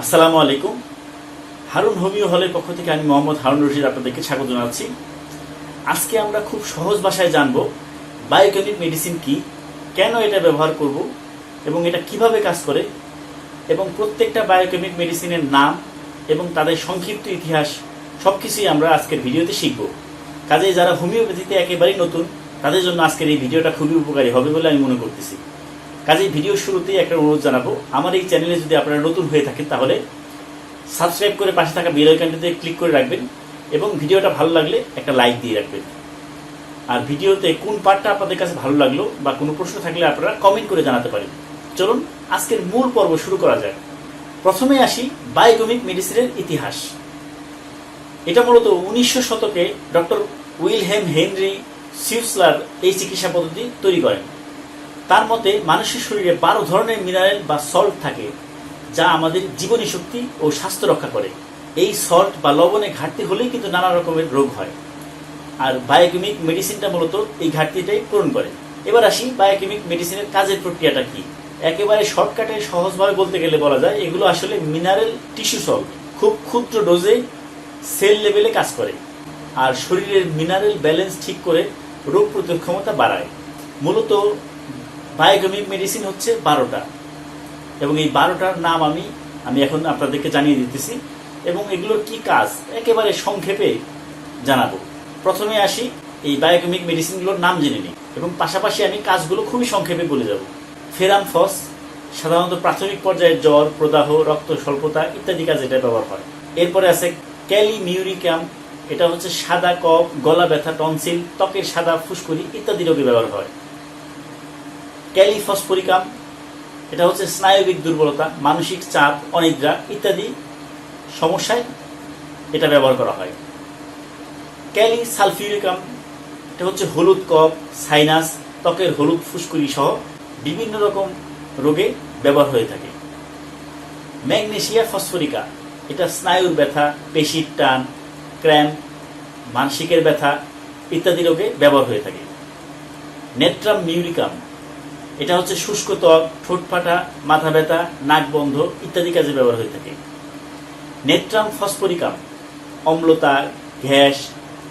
আসসালামু আলাইকুম। হারুন হোমিও হলের পক্ষ থেকে আমি মোহাম্মদ হারুন রশিদ আপনাদেরকে স্বাগত জানাচ্ছি। আজকে আমরা খুব সহজ ভাষায় জানব বায়োকেমিক মেডিসিন কি, কেন এটা ব্যবহার করব এবং এটা কীভাবে কাজ করে এবং প্রত্যেকটা বায়োকেমিক মেডিসিনের নাম এবং তাদের সংক্ষিপ্ত ইতিহাস সব কিছুই আমরা আজকের ভিডিওতে শিখব। কাজেই যারা হোমিওপ্যাথিতে একেবারেই নতুন, তাদের জন্য আজকের এই ভিডিওটা খুবই উপকারী হবে বলে আমি মনে করতেছি। কাজেই ভিডিও শুরুতেই একটা অনুরোধ জানাব। আমার এই চ্যানেলে যদি আপনারা নতুন হয়ে থাকেন, তাহলে সাবস্ক্রাইব করে পাশে থাকা বেল আইকনটিতে ক্লিক করে রাখবেন এবং ভিডিওটা ভালো লাগলে একটা লাইক দিয়ে রাখবেন। আর ভিডিওতে কোন পার্টটা আপনাদের কাছে ভালো লাগল বা কোনো প্রশ্ন থাকলে আপনারা কমেন্ট করে জানাতে পারেন। চলুন, আজকের মূল পর্ব শুরু করা যাক। প্রথমে আসি বায়োকেমিক মেডিসিনের ইতিহাস। এটা মূলত উনিশশো শতকে ডক্টর উইলহেম হেনরি সিউসলার এই চিকিৎসা পদ্ধতি তৈরি করেন। তার মতে মানুষের শরীরে বারো ধরনের মিনারেল বা সল্ট থাকে, যা আমাদের জীবনী শক্তি ও স্বাস্থ্য রক্ষা করে। এই সল্ট বা লবণে ঘাটতি হলেই কিন্তু নানা রকমের রোগ হয়। আর বায়োকেমিক মেডিসিনটা মূলত এই ঘাটতিটাই পূরণ করে। এবার আসি বায়োকেমিক মেডিসিনের কাজের প্রক্রিয়াটা কি? একেবারে শর্টকাটে, সহজভাবে বলতে গেলে বলা যায়, এগুলো আসলে মিনারেল টিস্যু সল্ট। খুব ক্ষুদ্র ডোজে সেল লেভেলে কাজ করে। আর শরীরের মিনারেল ব্যালেন্স ঠিক করে রোগ প্রতিরোধ ক্ষমতা বাড়ায়। মূলত বায়োকেমিক মেডিসিন হচ্ছে বারোটা। এবং এই বারোটার নাম আমি আমি এখন আপনাদেরকে জানিয়ে দিতেছি। এবং এগুলোর কি কাজ? একেবারে সংক্ষেপে জানাব। প্রথমে আসি, এই বায়োকেমিক মেডিসিনগুলোর নাম জেনে নিই। এবং পাশাপাশি আমি কাজগুলো খুবই সংক্ষেপে বলে যাব। ফেরাম ফস, সাধারণত প্রাথমিক পর্যায়ে জ্বর, প্রদাহ, রক্ত স্বল্পতা ইত্যাদি কাজে এটা ব্যবহার হয়। এরপরে আছে ক্যালিমিউরিকাম এটা হচ্ছে সাদা কফ, গলা ব্যথা, টনসিল, ত্বকের সাদা ফুসকুড়ি ইত্যাদি রোগে ব্যবহার হয়। ক্যালিফসফোরিকাম এটা হচ্ছে স্নায়বিক দুর্বলতা, মানসিক চাপ, অনিদ্রা ইত্যাদি সমস্যায় এটা ব্যবহার করা হয়। ক্যালি সালফিউরিকাম এটা হচ্ছে হলুদ কফ, সাইনাস, ত্বকের হলুদ ফুসকুড়ি সহ বিভিন্ন রকম রোগে ব্যবহার হয়ে থাকে। ম্যাগনেশিয়া ফসফরিকা, এটা স্নায়ুর ব্যথা, পেশির টান ক্র্যাম্প মানসিকের ব্যথা ইত্যাদি রোগে ব্যবহার হয়ে থাকে। নেট্রাম মিউরিকাম এটা হচ্ছে শুষ্ক ত্বক, ঠোঁট ফাটা, মাথা ব্যথা, নাক বন্ধ ইত্যাদি কাজে ব্যবহার হয়ে থাকে। নেট্রাম ফসফরিকাম, অম্লতা, গ্যাস,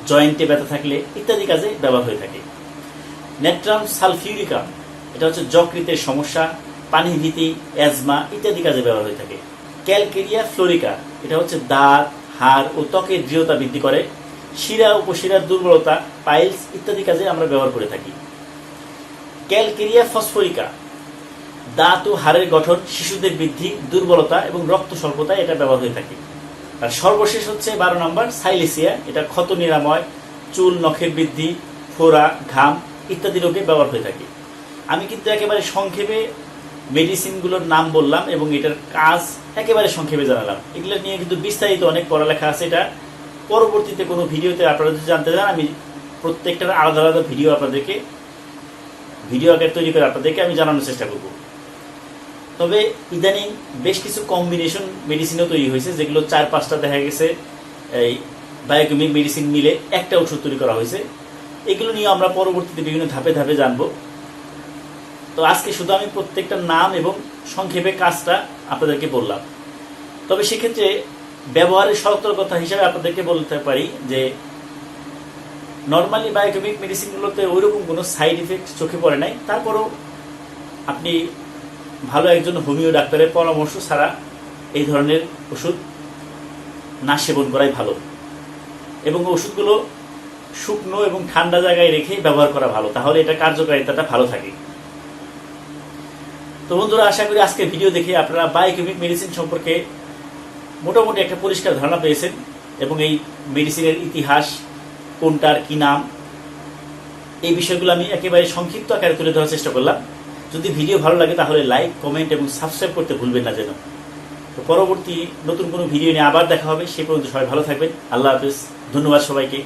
জয়েন্টে ব্যথা থাকলে ইত্যাদি কাজে ব্যবহার হয়ে থাকে। নেট্রাম সালফিউরিকাম, এটা হচ্ছে যকৃতের সমস্যা পানি ভীতি, অ্যাজমা ইত্যাদি কাজে ব্যবহার হয়ে থাকে। ক্যালকেরিয়া ফ্লোরিকা, এটা হচ্ছে দাঁত, হাড় ও ত্বকের দৃঢ়তা বৃদ্ধি করে। শিরা, উপশিরার দুর্বলতা, পাইলস ইত্যাদি কাজে আমরা ব্যবহার করে থাকি। Calcarea phosphorica. দাঁত ও হাড়ের গঠন, শিশুদের বৃদ্ধি, দুর্বলতা এবং রক্ত স্বল্পতায় এটা ব্যবহার হয়ে থাকে। আর সর্বশেষ হচ্ছে বারো নম্বর, সাইলেসিয়া। এটা ক্ষত নিরাময়, চুল নখের বৃদ্ধি, ফোড়া, ঘাম ইত্যাদি রোগে ব্যবহার হয়ে থাকে। আমি কিন্তু একেবারে সংক্ষেপে মেডিসিনগুলোর নাম বললাম এবং এটার কাজ একেবারে সংক্ষেপে জানালাম। এগুলো নিয়ে কিন্তু বিস্তারিত অনেক পড়ালেখা আছে। এটা পরবর্তীতে কোনো ভিডিওতে আপনারা যদি জানতে চান, আমি প্রত্যেকটার আলাদা আলাদা ভিডিও আপনাদেরকে ভিডিও আকার তৈরি করে আপনাদেরকে আমি জানানোর চেষ্টা করব। তবে ইদানিং বেশ কিছু কম্বিনেশন মেডিসিনও তৈরি হয়েছে, যেগুলো চার পাঁচটা দেখা গেছে, এই বায়োকেমিক মেডিসিন মিলে একটা ওষুধ তৈরি করা হয়েছে। এগুলো নিয়ে আমরা পরবর্তীতে বিভিন্ন ধাপে ধাপে জানব। তো আজকে শুধু আমি প্রত্যেকটা নাম এবং সংক্ষেপে কাজটা আপনাদেরকে বললাম। তবে সেক্ষেত্রে ব্যবহারের সতর্কতা হিসাবে আপনাদেরকে বলতে পারি যে নর্মালি বায়োকেমিক মেডিসিনগুলোতে ওইরকম কোনো সাইড ইফেক্ট চোখে পড়ে নাই। তারপরও আপনি ভালো একজন হোমিও ডাক্তারের পরামর্শ ছাড়া এই ধরনের ওষুধ না সেবন করাই ভালো। এবং ওষুধগুলো শুকনো এবং ঠান্ডা জায়গায় রেখে ব্যবহার করা ভালো, তাহলে এটা কার্যকারিতাটা ভালো থাকে। তো বন্ধুরা, আশা করি আজকের ভিডিও দেখে আপনারা বায়োকেমিক মেডিসিন সম্পর্কে মোটামুটি একটা পরিষ্কার ধারণা পেয়েছেন এবং এই মেডিসিনের ইতিহাস কোনটার কি নাম? এই বিষয়গুলো আমি একেবারে সংক্ষিপ্ত আকারে তুলে ধরার চেষ্টা করলাম। যদি ভিডিও ভালো লাগে তাহলে লাইক, কমেন্ট এবং সাবস্ক্রাইব করতে ভুলবেন না যেন। তো পরবর্তী নতুন কোনো ভিডিও নিয়ে আবার দেখা হবে, সে পর্যন্ত সবাই ভালো থাকবেন। আল্লাহ হাফিজ। ধন্যবাদ সবাইকে।